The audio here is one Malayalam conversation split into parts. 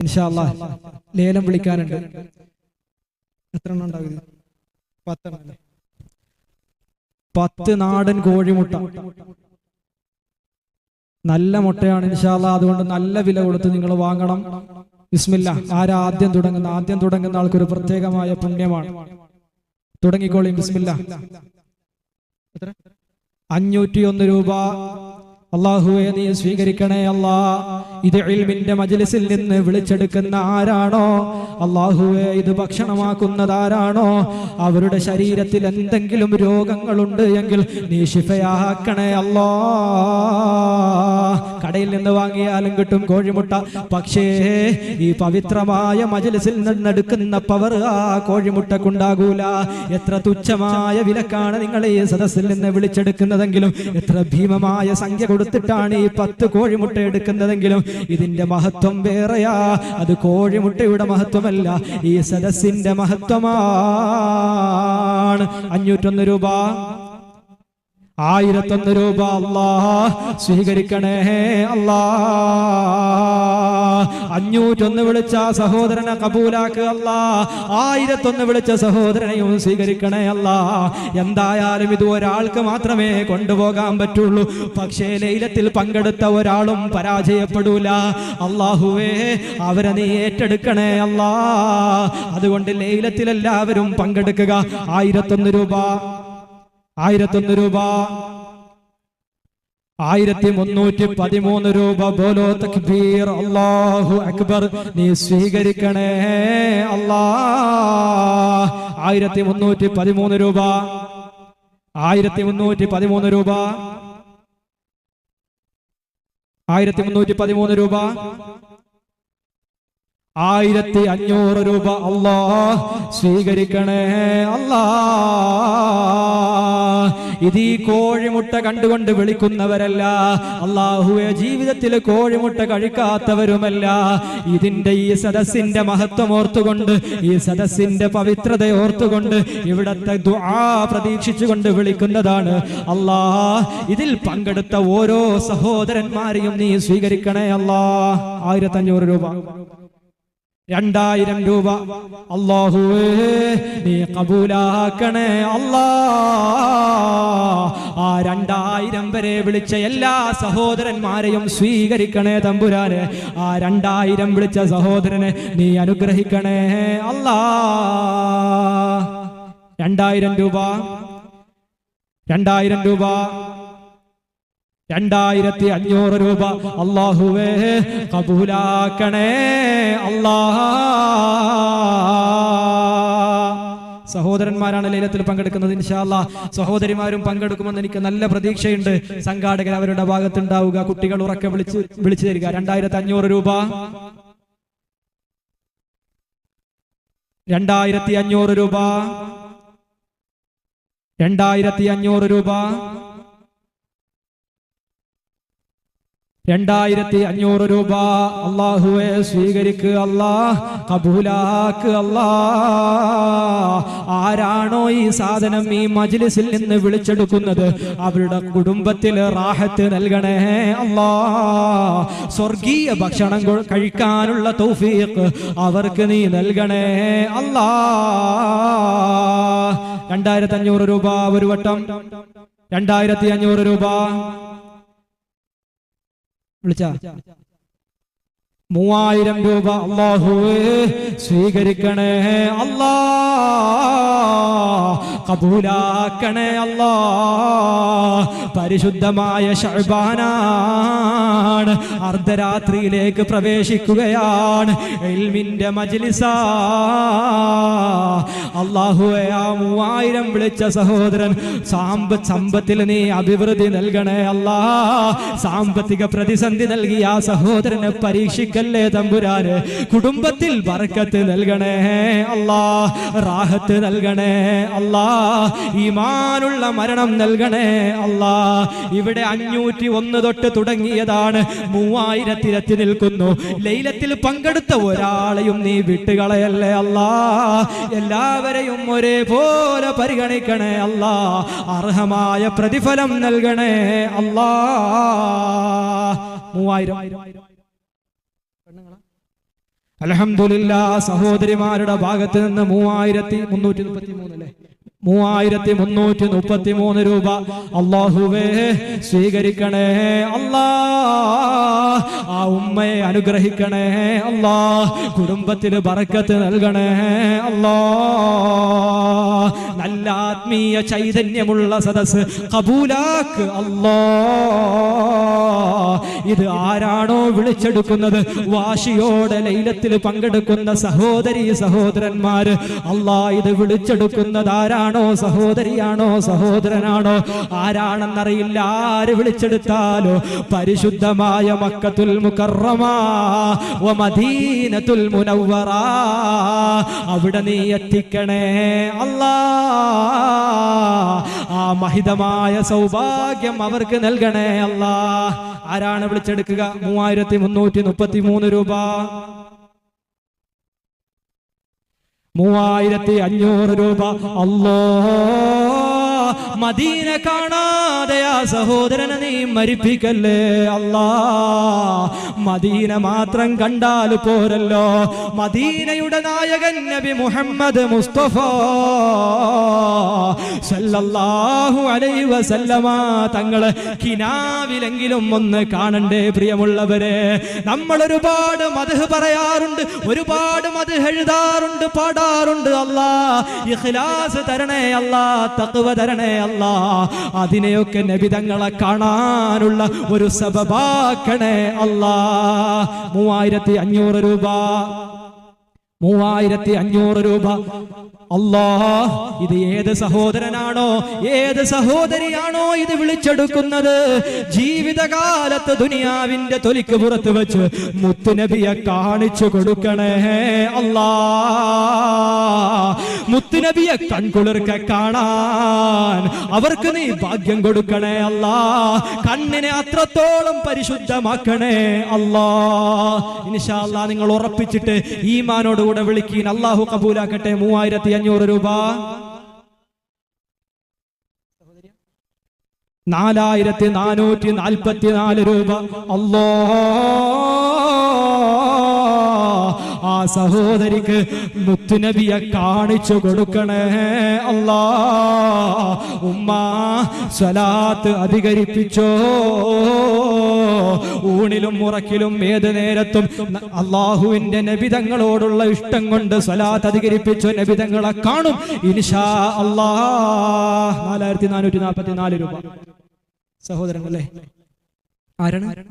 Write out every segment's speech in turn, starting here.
ഇൻഷാല്ല ലേലം വിളിക്കാനുണ്ട്. എത്ര എണ്ണം ഉണ്ടാവും? പത്തെണ്ണം? പത്ത് നാടൻ കോഴിമുട്ട. നല്ല മുട്ടയാണ് ഇൻഷാല്ല അതുകൊണ്ട് നല്ല വില കൊടുത്ത് നിങ്ങൾ വാങ്ങണം. വിസ്മില്ല ആരാദ്യം തുടങ്ങുന്ന? ആദ്യം തുടങ്ങുന്ന ആൾക്കൊരു പ്രത്യേകമായ പുണ്യമാണ്. തുടങ്ങിക്കോളി ബിസ്മില്ല. അഞ്ഞൂറ്റിയൊന്ന് രൂപ. അള്ളാഹുവെ നീ സ്വീകരിക്കണേ അല്ലാ ഇത് ഇൽമിന്റെ മജ്ലിസിൽ നിന്ന് വിളിച്ചെടുക്കുന്ന ആരാണോ? അള്ളാഹുവെ ഇത് ഭക്ഷണമാക്കുന്നത് ആരാണോ? അവരുടെ ശരീരത്തിൽ എന്തെങ്കിലും രോഗങ്ങളുണ്ട് എങ്കിൽ നീ ശിഫയാക്കണേ അല്ലോ. കടയിൽ നിന്ന് വാങ്ങിയാലും കിട്ടും കോഴിമുട്ട. പക്ഷേ ഈ പവിത്രമായ മജ്ലിസിൽ നിന്നെടുക്കുന്ന പവർ ആ കോഴിമുട്ടക്കുണ്ടാകൂല. എത്ര തുച്ഛമായ വിലക്കാണ് നിങ്ങൾ ഈ സദസ്സിൽ നിന്ന് വിളിച്ചെടുക്കുന്നതെങ്കിലും എത്ര ഭീമമായ സംഖ്യ കൊടുത്തിട്ടാണ് ഈ പത്ത് കോഴിമുട്ട എടുക്കുന്നതെങ്കിലും ഇതിന്റെ മഹത്വം വേറെയാ. അത് കോഴിമുട്ടയുടെ മഹത്വമല്ല ഈ സദസ്സിന്റെ മഹത്വമാണ്. അഞ്ഞൂറ്റൊന്ന് രൂപ. ആയിരത്തൊന്ന് രൂപ. അല്ലാ സ്വീകരിക്കണേ അല്ലാ അഞ്ഞൂറ്റൊന്ന് വിളിച്ച സഹോദരനെ കബൂലാക്കുക അല്ല. ആയിരത്തൊന്ന് വിളിച്ച സഹോദരനെയും സ്വീകരിക്കണേ അല്ല. എന്തായാലും ഇത് ഒരാൾക്ക് മാത്രമേ കൊണ്ടുപോകാൻ പറ്റുള്ളൂ. പക്ഷേ ലൈലത്തിൽ പങ്കെടുത്ത ഒരാളും പരാജയപ്പെടൂല. അള്ളാഹുവേ അവരെ നീ ഏറ്റെടുക്കണേ അല്ലാ. അതുകൊണ്ട് ലൈലത്തിൽ എല്ലാവരും പങ്കെടുക്കുക. ആയിരത്തൊന്ന് രൂപ. ആയിരത്തൊന്ന് രൂപ. ആയിരത്തി മുന്നൂറ്റി പതിമൂന്ന് രൂപ ബോലോ തക്ബീർ. അല്ലാഹു അക്ബർ. നീ സ്വീകരിക്കണേ അല്ലാ ആയിരത്തി മുന്നൂറ്റി പതിമൂന്ന് രൂപ. ആയിരത്തി മുന്നൂറ്റി പതിമൂന്ന് രൂപ. ആയിരത്തി മുന്നൂറ്റി പതിമൂന്ന് രൂപ. ആയിരത്തി അഞ്ഞൂറ് രൂപ. അല്ലാ സ്വീകരിക്കണേ അല്ലാ ഇത് ഈ കോഴിമുട്ട കണ്ടുകൊണ്ട് വിളിക്കുന്നവരല്ല. അള്ളാഹുവെ ജീവിതത്തിൽ കോഴിമുട്ട കഴിക്കാത്തവരുമല്ല. ഇതിന്റെ ഈ സദസ്സിന്റെ മഹത്വം ഓർത്തുകൊണ്ട് ഈ സദസ്സിന്റെ പവിത്രത ഓർത്തുകൊണ്ട് ഇവിടത്തെ പ്രതീക്ഷിച്ചുകൊണ്ട് വിളിക്കുന്നതാണ്. അല്ലാ ഇതിൽ പങ്കെടുത്ത ഓരോ സഹോദരന്മാരെയും നീ സ്വീകരിക്കണേ അല്ലാ. ആയിരത്തി അഞ്ഞൂറ് രൂപ. രണ്ടായിരം രൂപ. അള്ളാഹുവേ നീ കബൂലാക്കണേ അല്ലാ. ആ രണ്ടായിരം വരെ വിളിച്ച എല്ലാ സഹോദരന്മാരെയും സ്വീകരിക്കണേ തമ്പുരാനെ. ആ രണ്ടായിരം വിളിച്ച സഹോദരനെ നീ അനുഗ്രഹിക്കണേ അല്ലാ. രണ്ടായിരം രൂപ. രണ്ടായിരം രൂപ. രണ്ടായിരത്തി അഞ്ഞൂറ് രൂപ. അള്ളാഹുവേ കബൂലാക്കണേ. അല്ലാ. സഹോദരന്മാരാണ് ലൈലത്തിൽ പങ്കെടുക്കുന്നത് ഇൻഷാല്ല സഹോദരിമാരും പങ്കെടുക്കുമെന്ന് എനിക്ക് നല്ല പ്രതീക്ഷയുണ്ട്. സംഘാടകർ അവരുടെ ഭാഗത്തുണ്ടാവുക കുട്ടികൾ ഉറക്കെ വിളിച്ച് വിളിച്ചു തരിക. രണ്ടായിരത്തി അഞ്ഞൂറ് രൂപ. രണ്ടായിരത്തി അഞ്ഞൂറ് രൂപ. രണ്ടായിരത്തി അഞ്ഞൂറ് രൂപ. രണ്ടായിരത്തി അഞ്ഞൂറ് രൂപ അള്ളാഹുവെ സ്വീകരിക്കുക അല്ലാ കബൂലാക്ക് അല്ലാ. ആരാണോ ഈ സാധനം ഈ മജ്ലിസിൽ നിന്ന് വിളിച്ചെടുക്കുന്നത്? അവരുടെ കുടുംബത്തിൽ റാഹത്ത് നൽകണേ അല്ലാ. സ്വർഗീയ ഭക്ഷണം കഴിക്കാനുള്ള തൗഫീഖ് അവർക്ക് നീ നൽകണേ അല്ലാ. രണ്ടായിരത്തി അഞ്ഞൂറ് രൂപ ഒരു വട്ടം. രണ്ടായിരത്തി അഞ്ഞൂറ് രൂപ. വിളിച്ച? മൂവായിരം രൂപ അള്ളാഹുവേ സ്വീകരിക്കണേ അല്ലാ. കബൂലാക്കണേ അല്ലാ. പരിശുദ്ധമായ ഷഹബാനാണ്. അർദ്ധരാത്രിയിലേക്ക് പ്രവേശിക്കുകയാണ്. എൽമിന്റെ മജ്ലിസ. അള്ളാഹുവെ ആ മൂവായിരം വിളിച്ച സഹോദരൻ സാമ്പ സമ്പത്തിൽ നീ അഭിവൃദ്ധി നൽകണേ അല്ലാ. സാമ്പത്തിക പ്രതിസന്ധി നൽകി ആ സഹോദരനെ പരീക്ഷിക്കല്ലേ തമ്പുരാന്? കുടുംബത്തിൽ ബർക്കത്ത് നൽകണേ അല്ലാ റാഹത്ത് നൽകണേ അല്ലാ ഈമാനുള്ള മരണം നൽകണേ അല്ലാ. ഇവിടെ അഞ്ഞൂറ്റി ഒന്ന് തൊട്ട് തുടങ്ങിയതാണ്. മൂവായിരത്തിലെത്തി നിൽക്കുന്നു. ലൈലത്തിൽ പങ്കെടുത്ത ഒരാളെയും നീ വിട്ടുകളയല്ലേ അല്ലാ. എല്ലാവരെയും ഒരേപോലെ പരിഗണിക്കണേ അല്ലാ. അർഹമായ പ്രതിഫലം നൽകണേ അല്ലാ. മൂവായിരം. അലഹമില്ല സഹോദരിമാരുടെ ഭാഗത്ത് നിന്ന് മൂവായിരത്തി മുന്നൂറ്റി മുപ്പത്തി മൂന്നല്ലേ മൂവായിരത്തി മുന്നൂറ്റി മുപ്പത്തി മൂന്ന് രൂപ അള്ളാഹുവേ സ്വീകരിക്കണേ അല്ലാ. ആ ഉമ്മയെ അനുഗ്രഹിക്കണേ അല്ലാ. കുടുംബത്തിന് ബറക്കത്ത് നൽകണേ അല്ലാ. നല്ല ആത്മീയ ചൈതന്യമുള്ള സദസ് കബൂലാക്ക് അല്ലാ. ഇത് ആരാണോ വിളിച്ചെടുക്കുന്നത്? വാശിയോടെ ലൈലത്തിൽ പങ്കെടുക്കുന്ന സഹോദരി സഹോദരന്മാര്. അള്ളാ ഇത് വിളിച്ചെടുക്കുന്നത് ആരാണോ? സഹോദരിയാണോ? സഹോദരനാണോ? ആരാണെന്നറിയില്ല. ആര് വിളിച്ചെടുത്താലോ പരിശുദ്ധമായ മക്കത്തുൽ മുക്കറമ വ മദീനത്തുൽ മുനവ്വറ. അവിടെ നീ എത്തിക്കണേ. അല്ലാ മഹിതമായ സൗഭാഗ്യം അവർക്ക് നൽകണേ അല്ല. ആരാണ് വിളിച്ചെടുക്കുക? മൂവായിരത്തി മുന്നൂറ്റി മുപ്പത്തി മൂന്ന് രൂപ. മൂവായിരത്തി അഞ്ഞൂറ് രൂപ. അല്ലോ മദീന കാണാതെ ആ സഹോദരനെ നീ മരിപ്പിക്കല്ലേ? അല്ലാ മദീന മാത്രം കണ്ടാൽ പോരല്ലോ. മദീനയുടെ നായകൻ നബി മുഹമ്മദ് മുസ്തഫ സല്ലല്ലാഹു അലൈഹി വസല്ലമ തങ്ങൾ കിനാവിലെങ്കിലും ഒന്ന് കാണണ്ടേ പ്രിയമുള്ളവരെ. നമ്മൾ ഒരുപാട് മധു പറയാറുണ്ട് ഒരുപാട് മധു എഴുതാറുണ്ട് പാടാറുണ്ട്. അല്ലാ ഇഖ്ലാസ് തരണേ അല്ലാ തഖ്വ തരണേ അല്ലാ. അതിനെയൊക്കെ നബിതങ്ങളെ കാണാനുള്ള ഒരു സബബാക്കണേ അല്ലാ മൂവായിരത്തി അഞ്ഞൂറ് രൂപ. മൂവായിരത്തി അഞ്ഞൂറ് രൂപ. അല്ലാ ഇത് ഏത് സഹോദരനാണോ ഏത് സഹോദരിയാണോ ഇത് വിളിച്ചെടുക്കുന്നത്? ജീവിതകാലത്ത് ദുനിയാവിന്റെ തൊലിക്ക് പുറത്ത് വെച്ച് മുത്തുനബിയെ കാണിച്ചു കൊടുക്കണേ. അല്ലാ മുത്തുനബിയെ കൺകുളിർക്ക കാണാൻ അവർക്ക് നീ ഭാഗ്യം കൊടുക്കണേ. അല്ലാ കണ്ണിനെ അത്രത്തോളം പരിശുദ്ധമാക്കണേ. അല്ലാ ഇൻഷാ അല്ലാ നിങ്ങൾ ഉറപ്പിച്ചിട്ട് ഈമാനോടുകൂടെ വിളിക്കീൻ. അള്ളാഹു കബൂലാക്കട്ടെ. മൂവായിരത്തി അഞ്ഞൂറ് രൂപ. നാലായിരത്തി നാനൂറ്റി നാൽപ്പത്തി നാല് രൂപ. അല്ലോ സഹോദരിക്ക് മുത്തുനബിയെ കാണിച്ചു കൊടുക്കണേ. അല്ലാ ഉമ്മ സ്വലാത്ത് അധികരിപ്പിച്ചോ. ഊണിലും ഉറക്കിലും ഏത് നേരത്തും അള്ളാഹുവിന്റെ നബിതങ്ങളോടുള്ള ഇഷ്ടം കൊണ്ട് സ്വലാത്ത് അധികരിപ്പിച്ചു. നബിതങ്ങളെ കാണും. ഇൻഷാ അല്ലാ. നാലായിരത്തി നാനൂറ്റി നാൽപ്പത്തി നാല് രൂപ. സഹോദരങ്ങളെ ആരാണ്?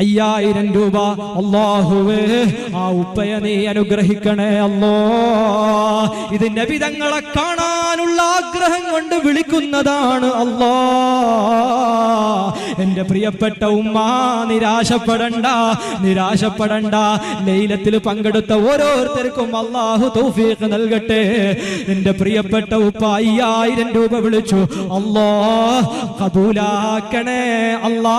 അയ്യായിരം രൂപ. അള്ളാഹുവേ ആ ഉപ്പയെ നീ അനുഗ്രഹിക്കണേ അല്ലോ ഇത് നബിതങ്ങളെ കാണാനുള്ള ആഗ്രഹം കൊണ്ട് വിളിക്കുന്നതാണ് അല്ലോ എന്റെ പ്രിയപ്പെട്ട ഉമ്മ നിരാശപ്പെടണ്ട നിരാശപ്പെടണ്ട. ലൈലത്തിൽ പങ്കെടുത്ത ഓരോരുത്തർക്കും അള്ളാഹു തൗഫീഖ് നൽകട്ടെ. എന്റെ പ്രിയപ്പെട്ട ഉപ്പ അയ്യായിരം രൂപ വിളിച്ചു. അല്ലോ കബൂലാക്കണേ അല്ലാ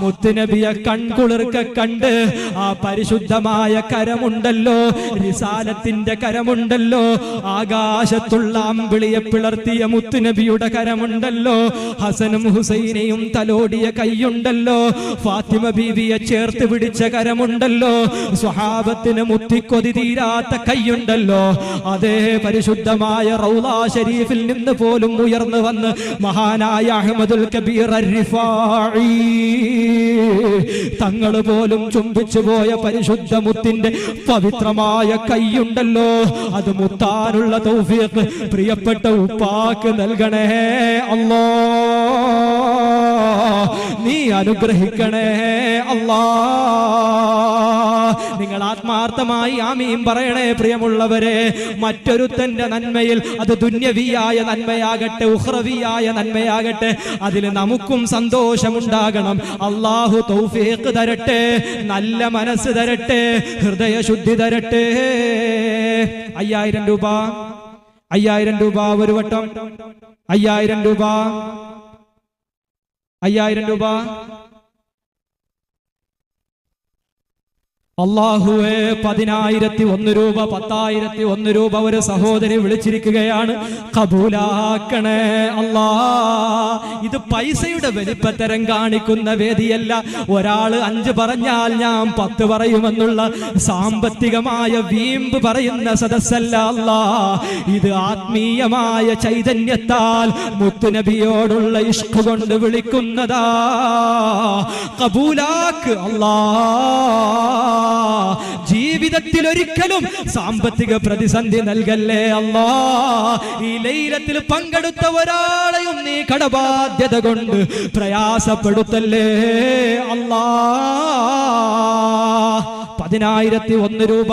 മുത്തുനബിയെ കൺകുളിർക്ക കണ്ട് ആ പരിശുദ്ധമായ കരമുണ്ടല്ലോ റിസാലത്തിന്റെ കരമുണ്ടല്ലോ ആകാശത്തുള്ള അമ്പിളിയെ പിളർത്തിയ മുത്തുനബിയുടെ കരമുണ്ടല്ലോ ഹസനും ഹുസൈനെയും തലോടിയ കൈയുണ്ടല്ലോ ഫാത്തിമ ബീവിയെ ചേർത്ത് പിടിച്ച കരമുണ്ടല്ലോ സ്വഹാബത്തിന് മുത്തിക്കൊതി തീരാത്ത കൈയുണ്ടല്ലോ അതേ പരിശുദ്ധമായ റൗലാ ഷരീഫിൽ നിന്ന് പോലും ഉയർന്നു വന്ന് മഹാനായ അഹമ്മദുൽ കബീർ അർ-റിഫാഇ തങ്ങൾ പോലും ചുംബിച്ചു പോയ പരിശുദ്ധ മുത്തിന്റെ പവിത്രമായ കൈയുണ്ടല്ലോ. അത് മുത്താനുള്ള തൗഫീഖ് പ്രിയപ്പെട്ട ഉപ്പാക്ക് നൽകണേ അല്ലോ. നീ അനുഗ്രഹിക്കണേ അല്ലാ. നിങ്ങൾ ആത്മാർത്ഥമായി ആമീം പറയണേ പ്രിയമുള്ളവരെ. മറ്റൊരുത്തന്റെ നന്മയിൽ അത് ദുന്യവിയായ നന്മയാകട്ടെ ഉഹ്റവിയായ നന്മയാകട്ടെ അതിൽ നമുക്കും സന്തോഷമുണ്ടാകണം. അള്ളാഹു തൗഫീഖ് തരട്ടെ നല്ല മനസ്സ് തരട്ടെ ഹൃദയശുദ്ധി തരട്ടെ. അയ്യായിരം രൂപ അയ്യായിരം രൂപ ഒരു വട്ടം. അയ്യായിരം രൂപ അയ്യായിരം രൂപ. അള്ളാഹുവേ പതിനായിരത്തി ഒന്ന് രൂപ പത്തായിരത്തി ഒന്ന് രൂപ ഒരു സഹോദരി വിളിച്ചിരിക്കുകയാണ്. കബൂലാക്കണേ അല്ലാ. ഇത് പൈസയുടെ വലിപ്പത്തരം കാണിക്കുന്ന വേദിയല്ല. ഒരാൾ അഞ്ച് പറഞ്ഞാൽ ഞാൻ പത്ത് പറയുമെന്നുള്ള സാമ്പത്തികമായ വീമ്പ് പറയുന്ന സദസ്സല്ല അല്ലാ. ഇത് ആത്മീയമായ ചൈതന്യത്താൽ മുത്തുനബിയോടുള്ള ഇഷ്കു കൊണ്ട് വിളിക്കുന്നതാ. കബൂലാക്ക് അല്ലാ. ജീവിതത്തിൽ ഒരിക്കലും സാമ്പത്തിക പ്രതിസന്ധി നൽകല്ലേ അല്ലാ? ഈ ലൈലത്തിൽ പങ്കെടുത്ത ഒരാളെയും നീ കടബാധ്യത കൊണ്ട് പ്രയാസപ്പെടുത്തല്ലേ അല്ലാ? പതിനായിരത്തി ഒന്ന് രൂപ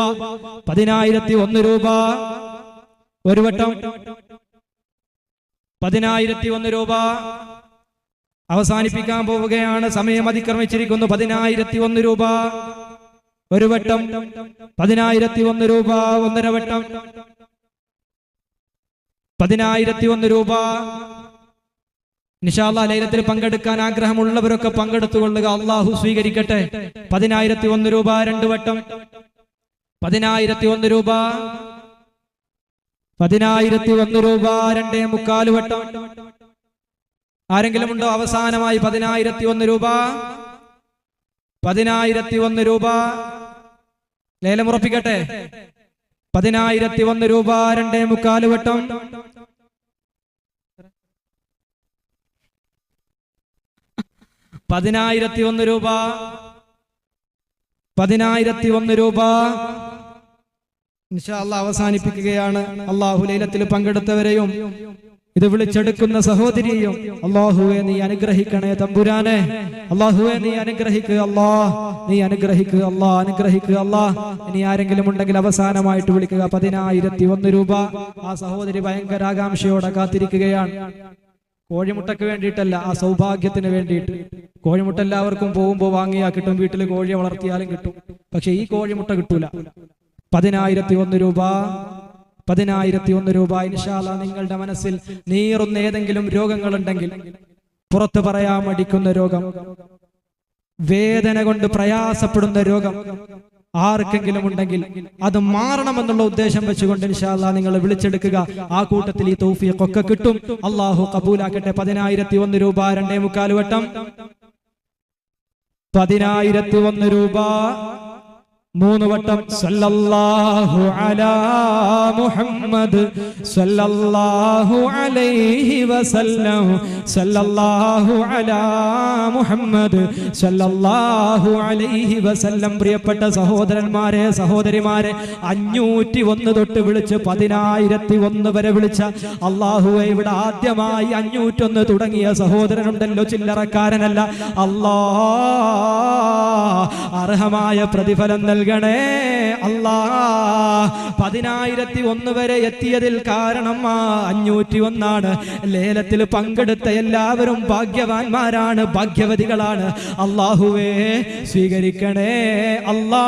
പതിനായിരത്തി ഒന്ന് രൂപ. ഒരു വട്ടം. പതിനായിരത്തി ഒന്ന് രൂപ. അവസാനിപ്പിക്കാൻ പോവുകയാണ്. സമയം അതിക്രമിച്ചിരിക്കുന്നു. പതിനായിരത്തി ഒന്ന് രൂപ. ഒരു വട്ടം പതിനായിരത്തി ഒന്ന് രൂപ ഒന്നര വട്ടം. പതിനായിരത്തി ഒന്ന് രൂപ. നിഷാല്ല ലൈലത്തിൽ പങ്കെടുക്കാൻ ആഗ്രഹമുള്ളവരൊക്കെ പങ്കെടുത്തുകൊള്ളുക. അള്ളാഹു സ്വീകരിക്കട്ടെ. പതിനായിരത്തി ഒന്ന് രൂപ രണ്ട് വട്ടം. പതിനായിരത്തി ഒന്ന് രൂപ. പതിനായിരത്തി ഒന്ന് രൂപ രണ്ടേ മുക്കാൽ വട്ടം. ആരെങ്കിലും ഉണ്ടോ അവസാനമായി പതിനായിരത്തി ഒന്ന് രൂപ? പതിനായിരത്തി ഒന്ന് രൂപ. ലേലമുറപ്പിക്കട്ടെ പതിനായിരത്തി ഒന്ന് രൂപ രണ്ടേ മുക്കാൽ വട്ടം. പതിനായിരത്തി ഒന്ന് രൂപ. പതിനായിരത്തി ഒന്ന് രൂപ അവസാനിപ്പിക്കുകയാണ്. അള്ളാഹു ലൈലത്തിൽ പങ്കെടുത്തവരെയും ഇത് വിളിച്ചെടുക്കുന്ന സഹോദരിയെയും അള്ളാഹുവെ നീ അനുഗ്രഹിക്കണേ തമ്പുരാനെ. അള്ളാഹുവെ നീ അനുഗ്രഹിക്കുക അല്ലാ നീ അനുഗ്രഹിക്കുക അല്ലാ അനുഗ്രഹിക്കുക അല്ലാ ഇനി ആരെങ്കിലും ഉണ്ടെങ്കിൽ അവസാനമായിട്ട് വിളിക്കുക. പതിനായിരത്തി ഒന്ന് രൂപ. ആ സഹോദരി ഭയങ്കര ആകാംക്ഷയോടെ കാത്തിരിക്കുകയാണ്. കോഴിമുട്ടക്ക് വേണ്ടിയിട്ടല്ല ആ സൗഭാഗ്യത്തിന് വേണ്ടിയിട്ട്. കോഴിമുട്ട എല്ലാവർക്കും പോകുമ്പോൾ വാങ്ങിയാ കിട്ടും. വീട്ടിൽ കോഴിയെ വളർത്തിയാലും കിട്ടും. പക്ഷെ ഈ കോഴിമുട്ട കിട്ടൂല. പതിനായിരത്തി ഒന്ന് രൂപ. പതിനായിരത്തി ഒന്ന് രൂപ ഇൻഷാല നിങ്ങളുടെ മനസ്സിൽ നീറുന്ന ഏതെങ്കിലും രോഗങ്ങളുണ്ടെങ്കിൽ പുറത്തു പറയാൻ മടിക്കുന്ന രോഗം വേദന കൊണ്ട് പ്രയാസപ്പെടുന്ന രോഗം ആർക്കെങ്കിലും ഉണ്ടെങ്കിൽ അത് മാറണമെന്നുള്ള ഉദ്ദേശം വെച്ചുകൊണ്ട് ഇൻഷാല്ല നിങ്ങൾ വിളിച്ചെടുക്കുക. ആ കൂട്ടത്തിൽ ഈ തൗഫീഖൊക്കെ കിട്ടും. അള്ളാഹു കബൂലാക്കട്ടെ. പതിനായിരത്തി ഒന്ന് രൂപ രണ്ടേ മുക്കാൽ വട്ടം. പതിനായിരത്തി ഒന്ന് രൂപ മൂന്ന് വട്ടം സല്ലല്ലാഹു അലാ മുഹമ്മദ് സല്ലല്ലാഹു അലൈഹി വസല്ലം. സല്ലല്ലാഹു അലാ മുഹമ്മദ് സല്ലല്ലാഹു അലൈഹി വസല്ലം. പ്രിയപ്പെട്ട സഹോദരന്മാരെ സഹോദരിമാരെ അഞ്ഞൂറ്റി ഒന്ന് തൊട്ട് വിളിച്ച് പതിനായിരത്തി ഒന്ന് വരെ വിളിച്ച അള്ളാഹുവെ ഇവിടെ ആദ്യമായി അഞ്ഞൂറ്റൊന്ന് തുടങ്ങിയ സഹോദരനുണ്ടല്ലോ ചില്ലറക്കാരനല്ല. അല്ലാ അർഹമായ പ്രതിഫലം നൽകണേ. അല്ലാ പതിനായിരത്തി ഒന്ന് വരെ എത്തിയതിൽ കാരണം ആ അഞ്ഞൂറ്റി ഒന്നാണ് ലേലത്തിൽ പങ്കെടുത്ത എല്ലാവരും ഭാഗ്യവാന്മാരാണ് ഭാഗ്യവതികളാണ്. അള്ളാഹുവേ സ്വീകരിക്കണേ. അല്ലാ.